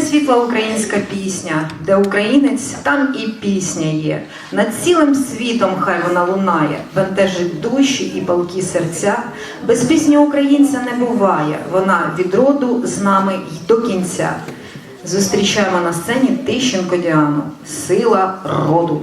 Світла українська пісня, де українець, там і пісня є. Над цілим світом хай вона лунає, бентежить душі і палкі серця. Без пісні українця не буває. Вона від роду з нами й до кінця. Зустрічаємо на сцені Тищенко Діану. Сила роду.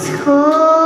school.